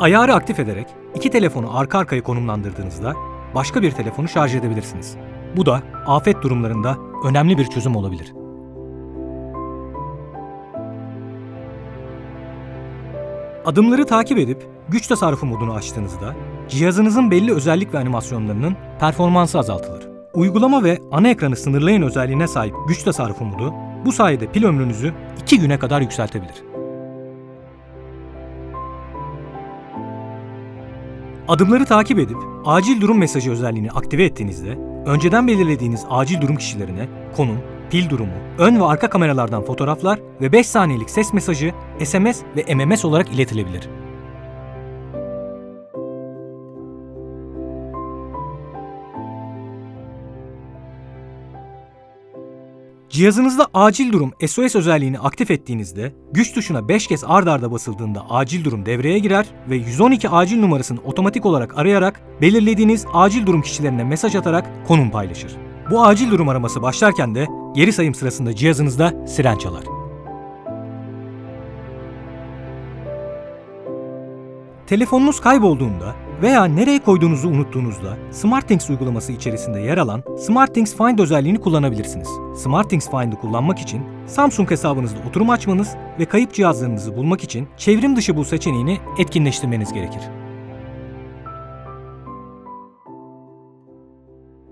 Ayarı aktif ederek iki telefonu arka arkaya konumlandırdığınızda başka bir telefonu şarj edebilirsiniz. Bu da afet durumlarında önemli bir çözüm olabilir. Adımları takip edip güç tasarrufu modunu açtığınızda cihazınızın belli özellik ve animasyonlarının performansı azaltılır. Uygulama ve ana ekranı sınırlayın özelliğine sahip güç tasarrufu modu bu sayede pil ömrünüzü 2 güne kadar yükseltebilir. Adımları takip edip acil durum mesajı özelliğini aktive ettiğinizde önceden belirlediğiniz acil durum kişilerine konum, pil durumu, ön ve arka kameralardan fotoğraflar ve 5 saniyelik ses mesajı SMS ve MMS olarak iletilebilir. Cihazınızda acil durum SOS özelliğini aktif ettiğinizde güç tuşuna 5 kez ard arda basıldığında acil durum devreye girer ve 112 acil numarasını otomatik olarak arayarak belirlediğiniz acil durum kişilerine mesaj atarak konum paylaşır. Bu acil durum araması başlarken de geri sayım sırasında cihazınızda siren çalar. Telefonunuz kaybolduğunda veya nereye koyduğunuzu unuttuğunuzda SmartThings uygulaması içerisinde yer alan SmartThings Find özelliğini kullanabilirsiniz. SmartThings Find'ı kullanmak için Samsung hesabınızda oturum açmanız ve kayıp cihazlarınızı bulmak için çevrim dışı bul seçeneğini etkinleştirmeniz gerekir.